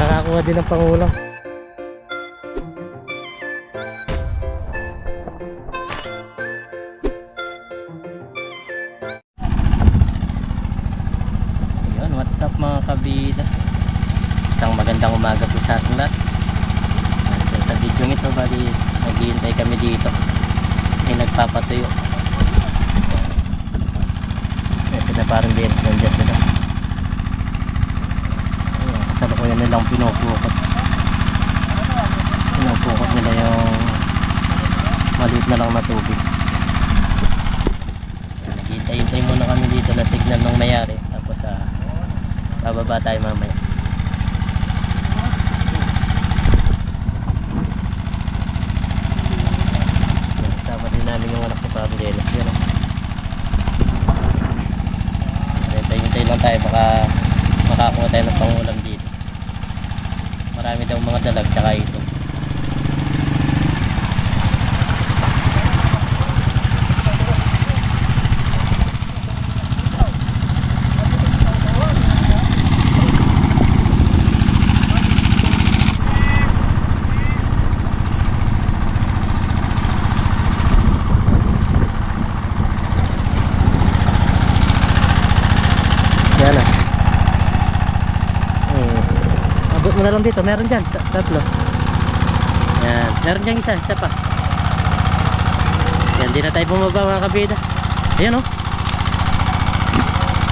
Nakakuha din ng pangulam. Tayo ng pangulam dito. Marami daw mga dalag tsaka ito. Yan ah. Hmm. Abot mo na lang dito. Meron dyan. ta- Tatlo. Yan. Meron dyan isa. Isa pa. Yan. Di na tayo bumaba mga kabida. Ayan oh.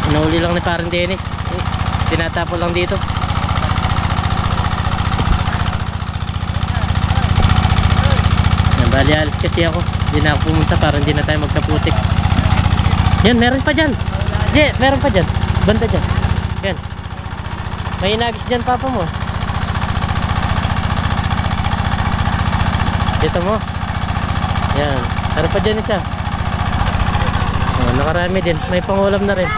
Inauli lang ni parang Dennis. Tinatapo lang dito. Yan. Bali alis kasi ako. Hindi na ako pumunta para hindi na tayo magkaputik. Yan. Meron pa dyan. Hindi. Meron pa dyan. Banda dyan. Yan. May inagis dyan papa mo. Dito mo. Yan. Meron pa dyan isa. Oh, nakarami din. May pangulam na rin.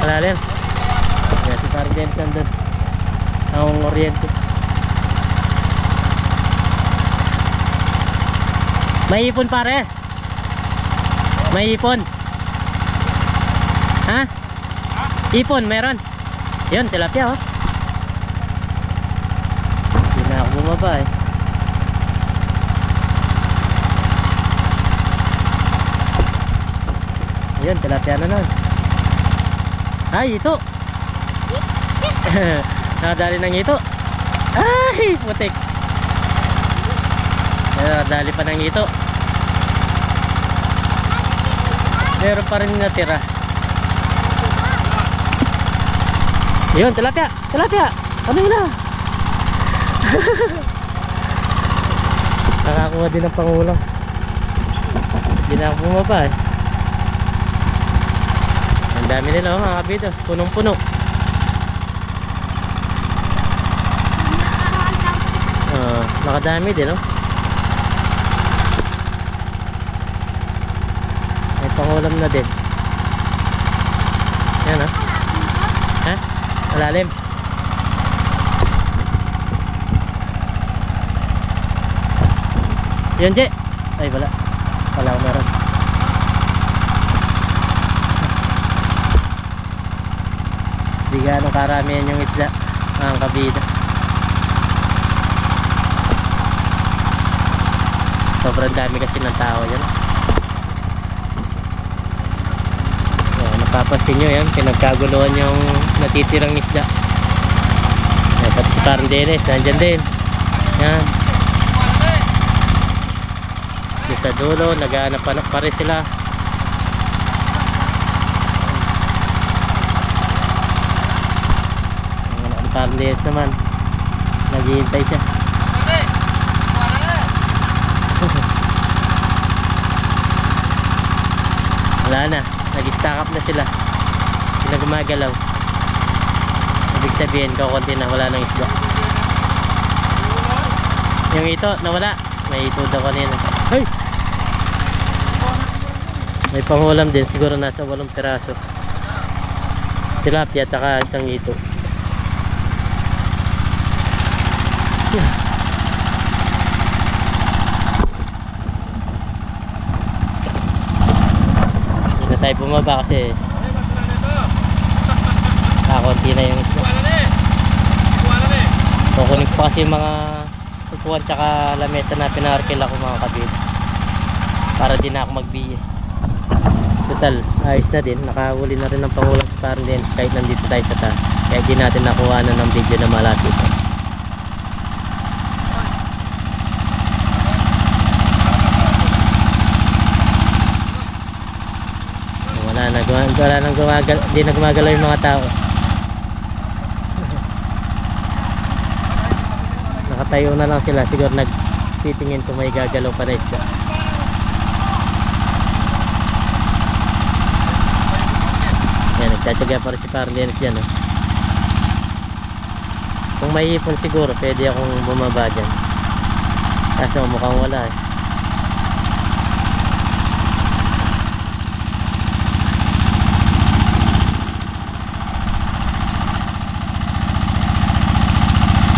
Malalim. Yan, si parang James nandun. Ang oriente. May ipon pare. May ipon. Ha? Ipon, meron. Yun, tilapia oh. Hindi na ako bumaba eh. Yun, tilapia na nun. Ay, ito. Nakadali ng ito. Ay, putik. Nakadali pa ng ito. Meron pa rin natira. Yun, tilapia! Tilapia! Ano yun na? Nakakuha din ng pangulam. Hindi na ako bumaba eh. Dami nila oh, mga kabito. Punong-puno. Ah, nakadami din oh. May pangulam na din. Yan oh. Ha? Malalim. Yun, Je. Ay, wala. Wala meron. Hindi gaano karamihan yung isda. Mga kabida. Sobrang dami kasi ng tao yan. Yan, napapansin nyo yan, pinagkaguluhan yung natitirang isda. Yan, si Parang Dennis, nandyan din. Yan. Sa dulo, naghahanap pa rin sila. Dennis naman, naghihintay siya. Wala na. Nag-stack up na sila. Na gumagalaw. Ibig sabihin, kakunti na. Wala nang isda. Yung ito, nawala. May ito daw kanina. Hey! May pangulam din. Siguro nasa walong piraso. Tilapia at saka isang ito. Yeah. Hindi na tayo bumaba kasi Kakunti na yung isda. Kukunin pa kasi mga upuan tsaka lamesa na pinarkil ako mga kabid. Para din ako magbihis. Total, ayos na din. Nakahuli na rin ng pangulang Parang din kahit nandito tayo sa taas. Kaya di natin nakuha na ng video na malapit. Wala na, guma- wala nang gumagal, di na gumagalaw yung mga tao. Nakatayo na lang sila, siguro nagtitingin kung may gagalaw pa na isda. Yan, nagtsatsaga pa rin si Dennis dyan. Oh. Kung may ipon siguro, pwede akong bumaba dyan. Kaso mukhang wala eh.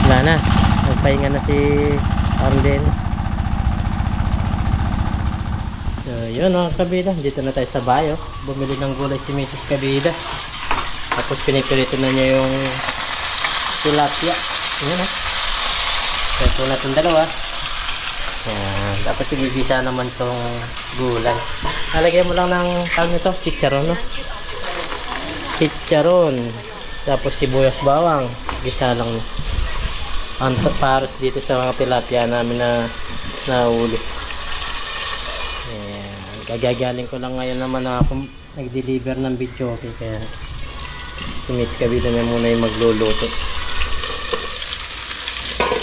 Wala na. Nagpahinga na si Arlen. So, yun mga kabida. Dito na tayo sa bayo. Bumili ng gulay si Mrs. Kabida. Tapos pinipirito na niya yung tilapia. Yun o. So, ito na itong dalawa. Yan. Tapos ibibisa naman itong gulay. Nalagyan mo lang ng tawag nito, chicharon, no? Chicharon. Tapos sibuyas bawang. Gisa lang ang paros dito sa mga tilapia namin na nahuli. Ayan. Gagagaling ko lang ngayon naman na ako nag-deliver ng video okay kaya si Miss Kabida na muna yung magluluto.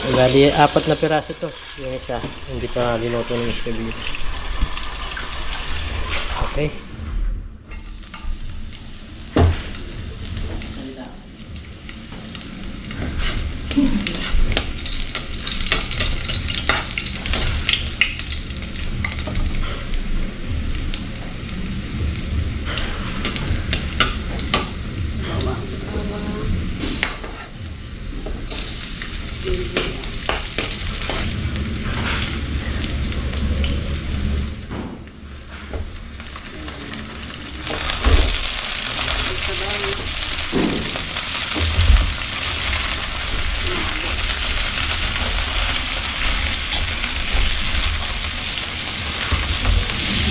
Bali, apat na piraso to. Yung isa, hindi pa linuto ni Miss Kabida. Okay.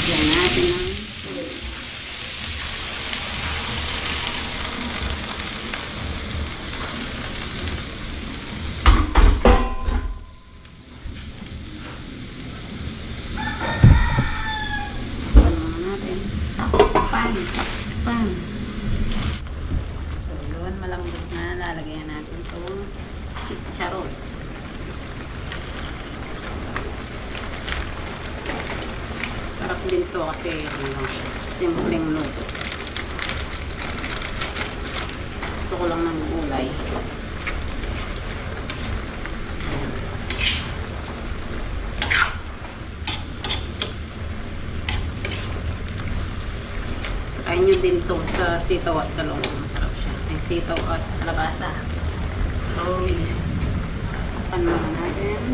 Lagyan natin ng ano natin pan pan so yun malambot na lalagyan natin itong chicharon Sarap din to kasi ano simpleng luto. Gusto ko lang ng gulay. Try nyo din to sa sitaw at talong. Masarap siya. May sitaw at kalabasa. So, pan muna natin.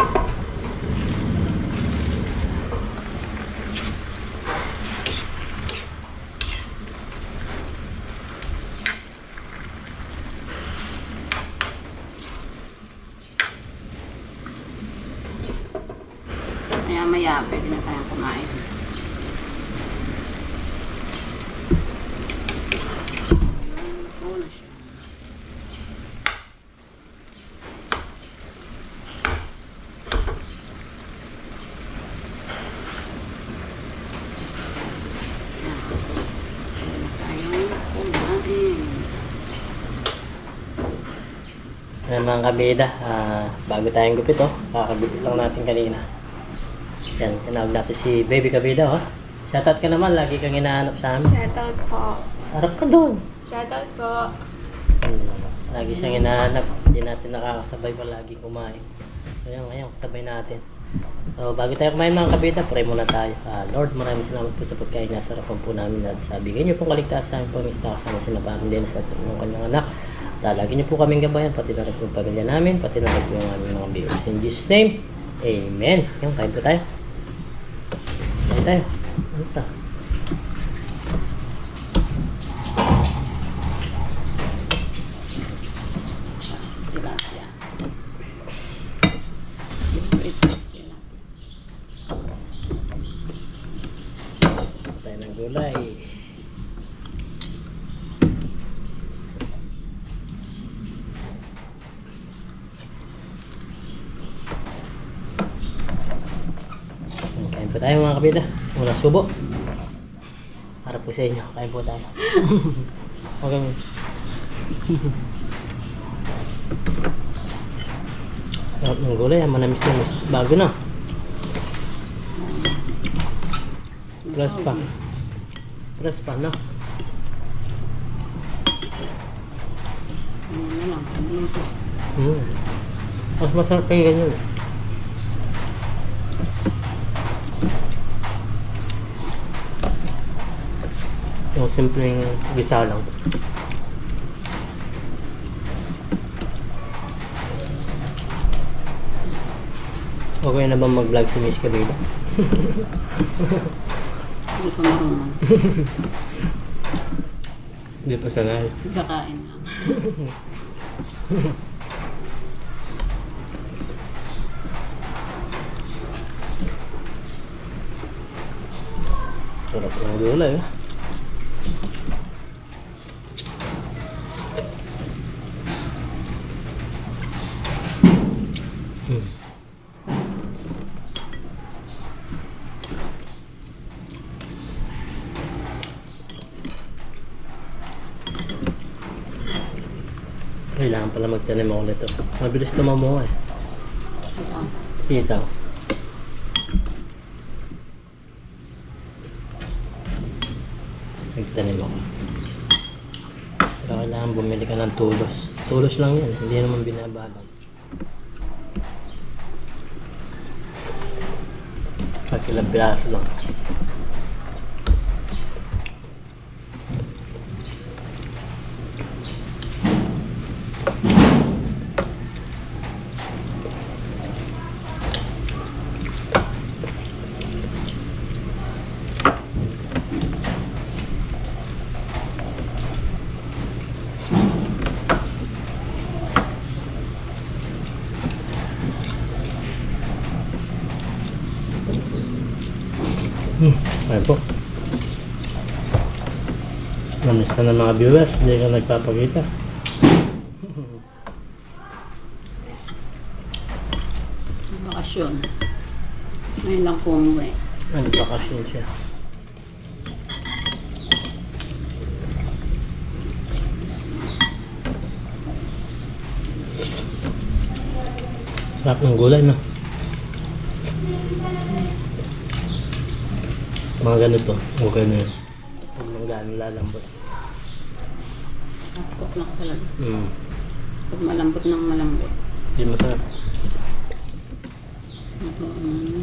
Maya maya, pwede na tayong kumain. Luto na siya. Yan. Pwede na tayong kumain. Ayan mga kabida, ah, bago tayong gupit oh, kakabit lang natin kanina. Yan, tinawag natin si Baby Kabida oh. Shoutout ka naman, lagi kang hinahanap sa amin. Shoutout po. Harap ka doon. Shoutout po. Lagi siyang hinahanap, hindi natin nakakasabay palagi kumain. So yan, ngayon, kasabay natin. So, bago tayo kumain mga kabida, pray muna tayo. Ah, Lord, maraming salamat po sa pagkain na sarapan po namin at sa bigyan niyo pong kaligtasan po ng kasama sila parang din sa ng kanyang anak. At lagi niyo po kaming gabayan, pati na rin po pamilya namin, pati na rin po yung aming mga viewers. In Jesus' name, Amen. Yung, kain po tayo. Kain tayo. Ano mga kabida. Una subo. Para po sa inyo. Kain po tayo. okay. Sarap ng gulay. ah. Manamis na mas. Bago na. Plus pa. Plus pa na. Ano na lang, dito. Mm. Mas masarap yung ganyan. eh. Simpleng gisa lang. Okay na ba mag-vlog si Miss Kabila? Hindi ko marunong. Hindi pa sanay. Kakain lang. Sarap ng gulay ah. Kailangan pala magtanim ako nito. Mabilis tumamunga eh. Sita. Sitaw. Nagtanim ako. Pero kailangan bumili ka ng tulos. Tulos lang yan, hindi naman binabalag. Kahit ilang piraso lang. Hmm, ayun po. Namiss ka ng mga viewers, hindi ka nagpapakita. Bakasyon. Ngayon lang po umuwi. Ano bakasyon siya? Sarap ng gulay, no? Mga ganito, okay na yun. Huwag nang gano'ng lalambot. Nakakot lang talaga. Hmm, Pag malambot ng malambot. di masarap. Ito, um,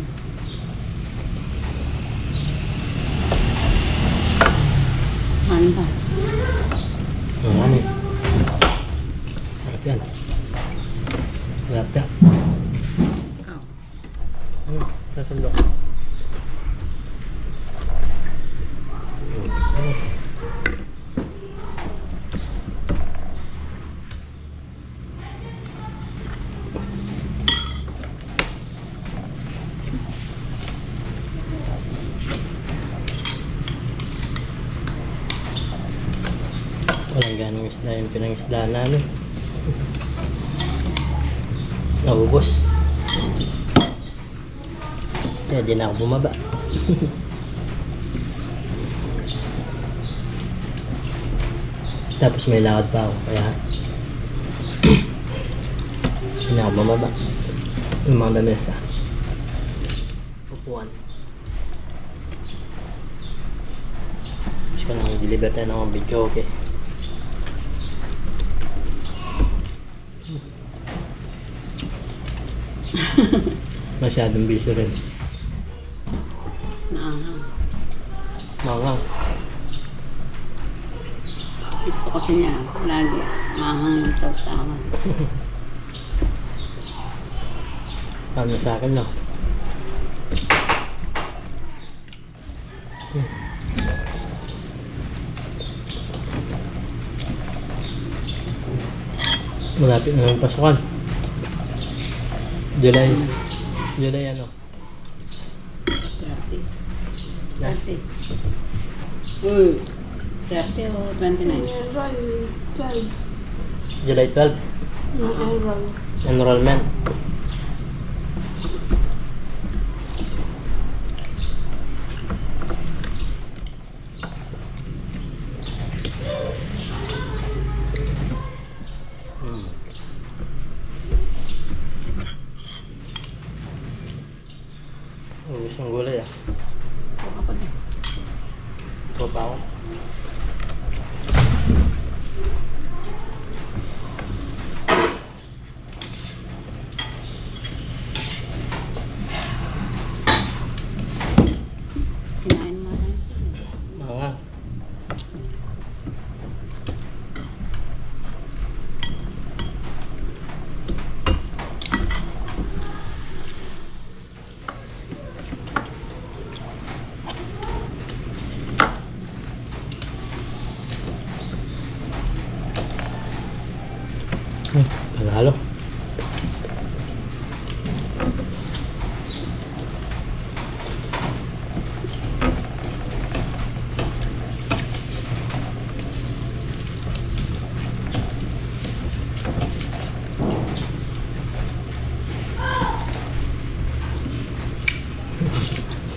ano ba? Ang ano? Sarap yan. Sarap yan. Ikaw. Hmm, sasundo. Isda yung pinangisda namin. Naubos. Kaya di na ako bumaba. Tapos may lakad pa ako, kaya hindi ako bumaba. Yung mga lamesa. Upuan. Gusto ko nang deliver tayo ng video, okay? Masyadong busy rin. Naangang. Mga Gusto kasi niya, lagi, maangang yung sausawan. Paano sa akin, no? Hmm. Malapit na ng pasukan. July. July ano? 30. Last 30. Uy, 30 o 29? July 12. Enrollment. Panalo.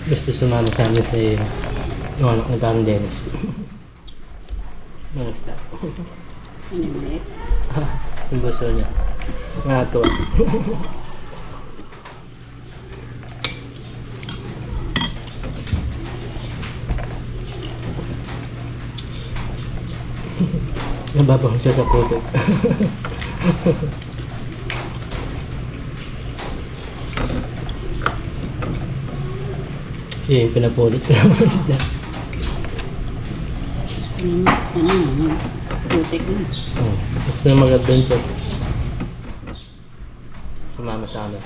Gusto sumama sa amin sa yung anak ni Parang Dennis. Ano basta? Ano maliit? yung gusto niya. Nga to. Nababang siya sa puso. Yung pinapulit ko naman siya. Gusto niya, ano, ano, putik na. Oh, gusto na mag-adventure. Sumama sa amin.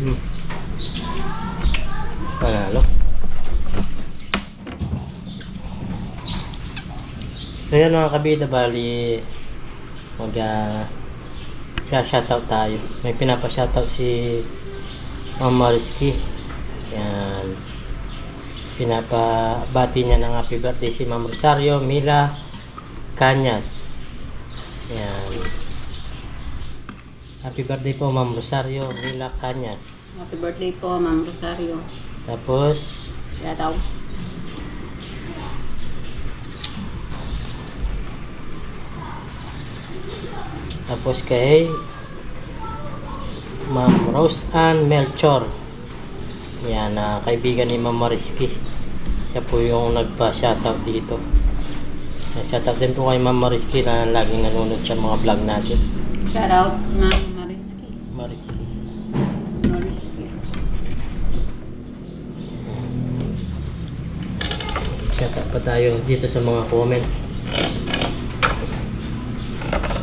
Hmm. Panalo. So yan mga kabida, bali mag uh, shoutout tayo. May pinapa-shoutout si Ma'am Mariski. Yan. Pinapabati niya ng happy birthday si Ma'am Rosario Mila Cañas. Yan. Happy birthday po Ma'am Rosario Mila Cañas. Happy birthday po, Ma'am Rosario. Tapos, Shout tapos kay Ma'am Rose Ann Melchor. Yan, na kaibigan ni Ma'am Mariski. Siya po yung nagpa-shoutout dito. Shoutout din po kay Ma'am Mariski na laging nanonood sa mga vlog natin. Shout out, Ma'am Mariski. Mariski. Mariski. Shoutout pa tayo dito sa mga comment.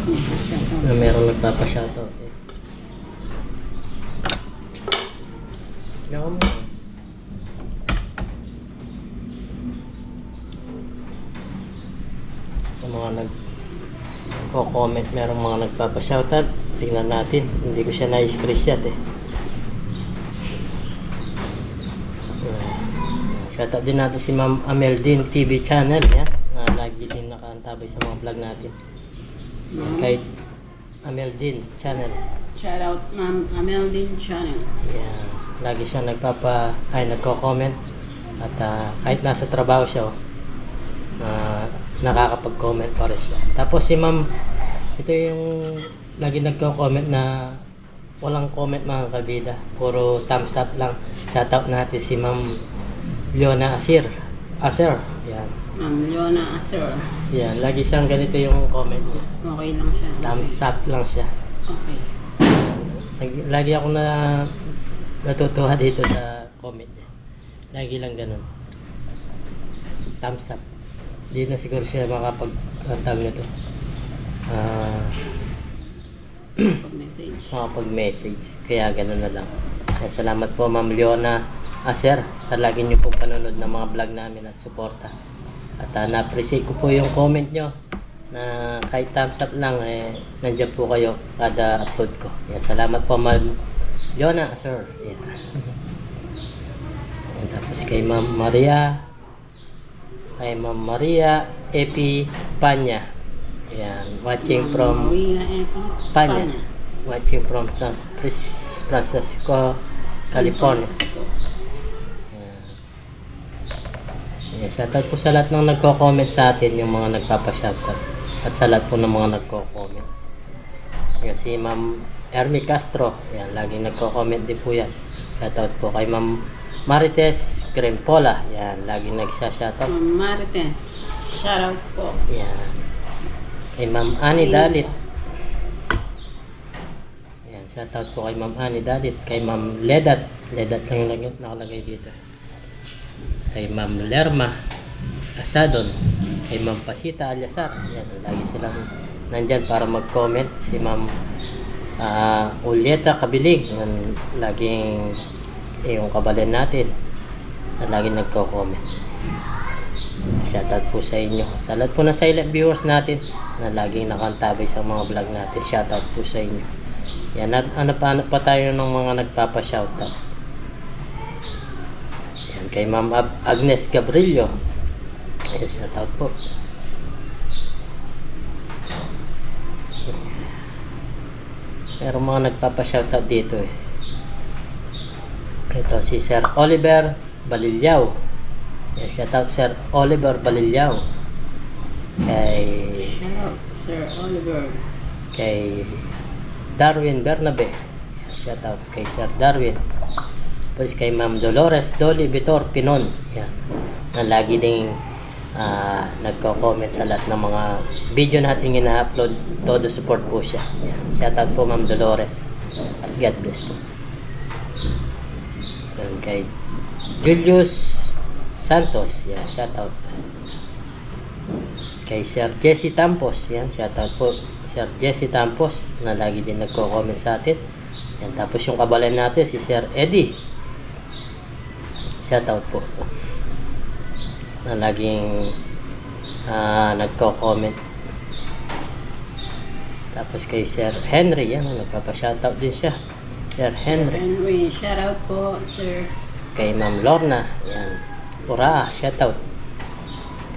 Na meron nagpapa-shoutout eh. Tingnan mo. Sa mga nag comment merong mga nagpapa-shoutout. Tingnan natin. Hindi ko siya na-screenshot eh. Shoutout din natin si Ma'am Ameldin TV channel yan. Na lagi din nakaantabay sa mga vlog natin. Ma'am. Kay Ameldin channel. Shout out, Ma'am Ameldin Channel. Yan. Lagi siyang nagpapa, ay nagko-comment. At ah, kahit nasa trabaho siya, oh, ah, nakakapag-comment pa rin siya. Tapos si ma'am, ito yung lagi nagko-comment na walang comment mga kabida. Puro thumbs up lang. Shoutout natin si ma'am Leona Asir. Asir. Yan. Ma'am Leona Asur. Yan. Lagi siyang ganito yung comment niya. Okay lang siya. Thumbs up lang siya. Okay. Lagi ako na natutuwa dito sa comment niya. Lagi lang ganun. Thumbs up. Hindi na siguro siya makapag ang tawag nito. Ah, Pag-message. makapag-message. Kaya ganun na lang. Kaya salamat po Ma'am Leona Aser sa lagi niyo po panonood ng mga vlog namin at suporta. At ah, na-appreciate ko po yung comment nyo na kahit thumbs up lang eh nandiyan po kayo kada upload ko. Yan, salamat po Ma'am Leona Aser. Yan. Yan, tapos kay Ma'am Maria kay Ma'am Maria Epi Panya. Yan, watching from. Panya. Watching from San Francisco, California. San Francisco. Yan. Yan, shoutout po sa lahat ng nagko-comment sa atin, yung mga nagpapa-shoutout. At sa lahat po ng mga nagko-comment. Yan, si Ma'am Ermi Castro. Yan, laging nagko-comment din po yan. Shoutout po kay Ma'am Marites Crempola. Yan, laging nagsha-shoutout. Ma'am Marites. Shout out po. Yan. Kay Ma'am Ani Dalit. Yan, shoutout po kay Ma'am Ani Dalit. Kay Ma'am Ledat. Ledat lang yung nakalagay dito. Kay Ma'am Lerma Asadon. Kay Ma'am Pasita Alyasar. Yan, lagi silang nandyan para mag-comment. Si Ma'am ah, Ulieta Kabilig. Yan, laging yung kabalan natin. na lagi nagko-comment. Shoutout po sa inyo. Sa po ng silent viewers natin na laging nakantabay sa mga vlog natin. Shoutout po sa inyo. Yan, at ano pa, ano pa tayo ng mga nagpapa-shoutout. Kay Ma'am Agnes Gabrillo. Ayan, shoutout po. Pero mga nagpapa-shoutout dito eh. Ito si Sir Oliver Baliliao. Yan, shoutout Sir Oliver Baliliao. Kay Shout, Sir Oliver. kay Darwin Bernabe. Shout out kay Sir Darwin. Tapos kay Ma'am Dolores Dolly Vitor Pinon. Yan. Na lagi ding ah, nagko-comment sa lahat ng mga video natin ina-upload. Todo support po siya. Yan. Shout out po Ma'am Dolores. At God bless po. Yan kay Julius Santos. Yan. Shout out kay Sir Jesse Tampos. Yan, shoutout po. Sir Jesse Tampos na lagi din nagko-comment sa atin. Yan, tapos yung kabalan natin, si Sir Eddie. Shoutout po. Na laging ah, nagko-comment. Tapos kay Sir Henry, yan, nagpapa-shoutout din siya. Sir Henry. Henry, shout out po, Sir. Kay Ma'am Lorna, yan. Ura, shoutout.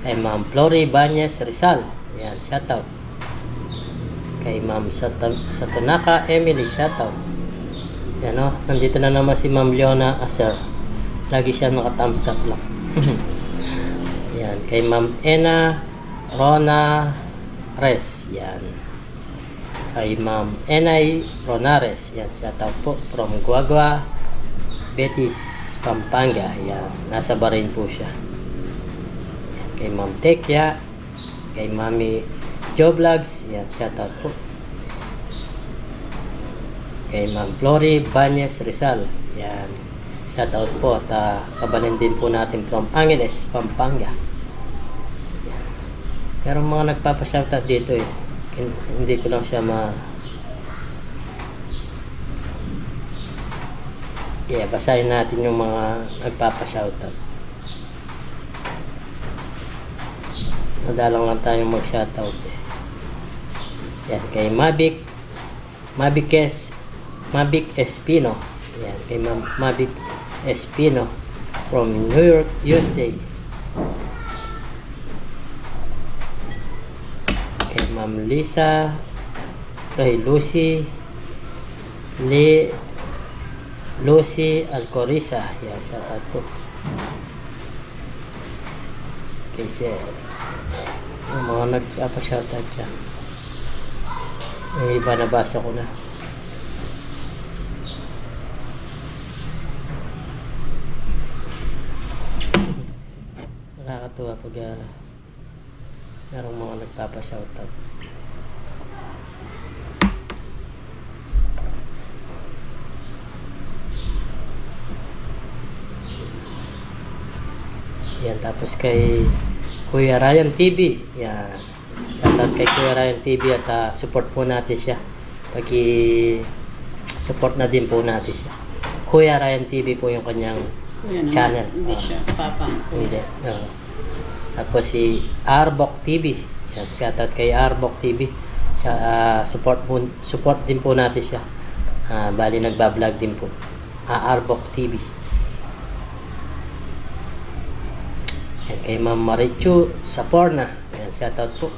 Kay Ma'am Flory Banyes Rizal, yan, shoutout. Kay Ma'am Sat- Satunaka Emily, shoutout. Yan o, nandito na naman si Ma'am Leona Aser. Lagi siya naka-thumbs up lang. yan, kay Ma'am Ena Rona Res, yan. Kay Ma'am Enay Ronares, yan, shoutout po from Guagua, Betis, Pampanga. Yan. Nasa Bahrain po siya. Yan. Kay Ma'am Tekya. Kay Mami Joe Vlogs. Yan. Shoutout po. Kay Ma'am Flory Banyes Rizal. Yan. Shoutout po. At uh, kabalin din po natin from Angeles, Pampanga. Yan. Pero mga nagpapa-shoutout dito eh. Hin- Hindi ko lang siya ma... Yeah, basahin natin yung mga nagpapa-shoutout. Madalang lang tayong mag-shoutout eh. Yan, kay Mavic, Mavic S, Mavic Espino. Yan, kay Ma- Mavic Espino from New York, USA. Kay Ma'am Lisa, kay Lucy, Lee, Lucy Alcoriza. Yan, shoutout po. Kay Sir. Yung mga nagpapa-shoutout dyan. Yung iba nabasa ko na. Nakakatuwa pag uh, merong mga nagpapa-shoutout. Yan, tapos kay Kuya Ryan TV. Yan. Shoutout kay Kuya Ryan TV at ah, support po natin siya. Pagi support na din po natin siya. Kuya Ryan TV po yung kanyang Yan, Channel. Hindi siya, Papa. hindi. No. Tapos si Arbok TV. Yan, shoutout kay Arbok TV. Siya, ah, support po, support din po natin siya. Ah, bali nagba-vlog din po. Ah, Arbok TV. Yan, kay Ma'am Marichu Saporna. Yan, shoutout po.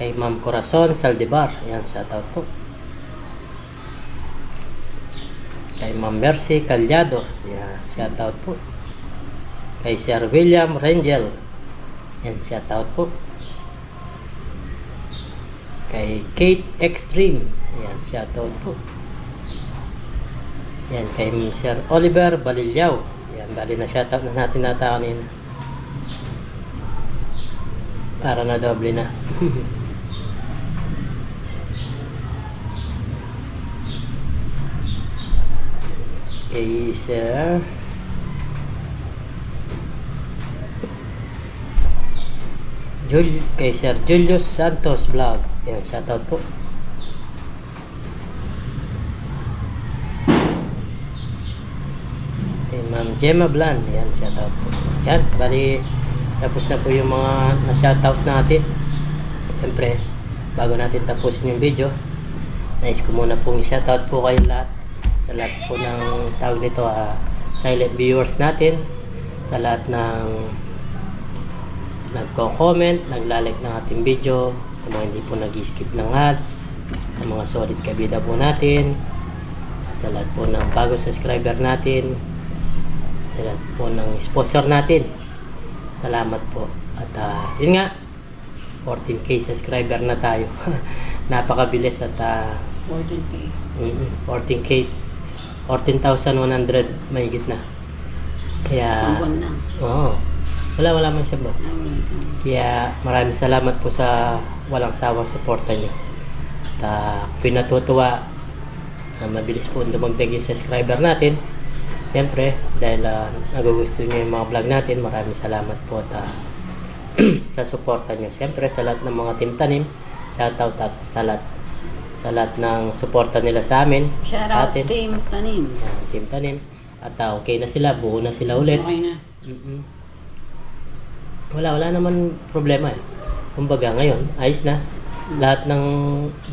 Kay Ma'am Corazon Saldivar. Yan, shoutout po. Kay Ma'am Mercy Calyado. Yan, shoutout po. Kay Sir William Rangel. Yan, shoutout po. Kay Kate Extreme. Yan, shoutout po. Yan, kay Sir Oliver Baliliao. Yan, bali na shoutout na natin nata kanina. Para na doble na. kay Sir Jul kay Sir Julius Santos Vlog. Yan, shoutout po. Kay Ma'am Gemma Blan. Yan, shoutout po. Yan, bali, tapos na po yung mga na-shoutout natin. Siyempre, bago natin tapusin yung video, nais ko muna pong shoutout po kayo lahat. Sa lahat po ng tawag nito, ah, silent viewers natin. Sa lahat ng nagko-comment, naglalike ng ating video, sa mga hindi po nag-skip ng ads, sa mga solid kabida po natin, sa lahat po ng bago subscriber natin, sa lahat po ng sponsor natin. Salamat po. At ah, yun nga, 14k subscriber na tayo. Napakabilis at ah, 14K. mm, 14k 14,100 mahigit na. Kaya, Isang buwan na. oo. Wala, wala man siya isang Kaya maraming salamat po sa walang sawang suporta niyo. At uh, pinatutuwa na mabilis po dumagdag yung subscriber natin. Siyempre, dahil uh, nagugusto niyo yung mga vlog natin, maraming salamat po at ah, sa suporta niyo. Siyempre, sa lahat ng mga team tanim, shoutout at sa lahat, sa lahat ng suporta nila sa amin, Shout sa atin. Team Tanim. Yan, team tanim. At ah, okay na sila, buo na sila ulit. Okay na. Mm-mm. Wala, wala naman problema eh. Kumbaga ngayon, ayos na. Lahat ng,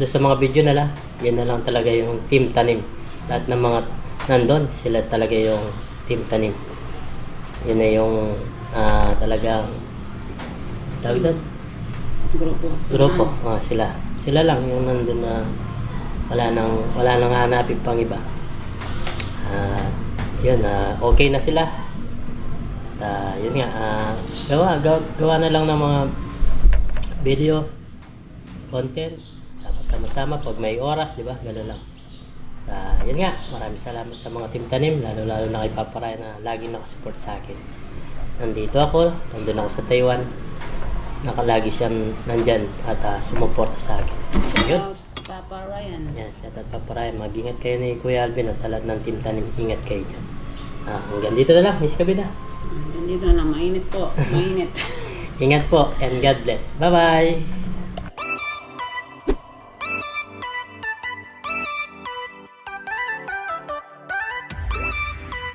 sa mga video nila, yun na lang talaga yung team tanim. Lahat ng mga nandun, sila talaga yung team tanim. Yun na yung ah, talagang, tawag doon, Grupo. grupo, ah, sila. Sila lang yung nandun na wala nang, wala nang hanapin pang iba. Ah, yun, ah, okay na sila. Ah, yun nga, ah, gawa, gawa, gawa na lang ng mga video, content, tapos sama-sama pag may oras, di ba? Gano'n lang. Ah, yun nga, maraming salamat sa mga team tanim, lalo-lalo na kay Papa Ryan na laging nakasupport sa akin. Nandito ako, nandun ako sa Taiwan, nakalagi siyang nandyan at ah, sumuporta sa akin. So, yun. Papa Ryan. Yan, shout out Papa Ryan. Mag-ingat kayo ni Kuya Alvin at sa lahat ng team tanim. Ingat kayo dyan. Ah, hanggang dito na lang, Miss Kabida. Dito na lang, mainit po. Mainit. Ingat po and God bless. Bye-bye!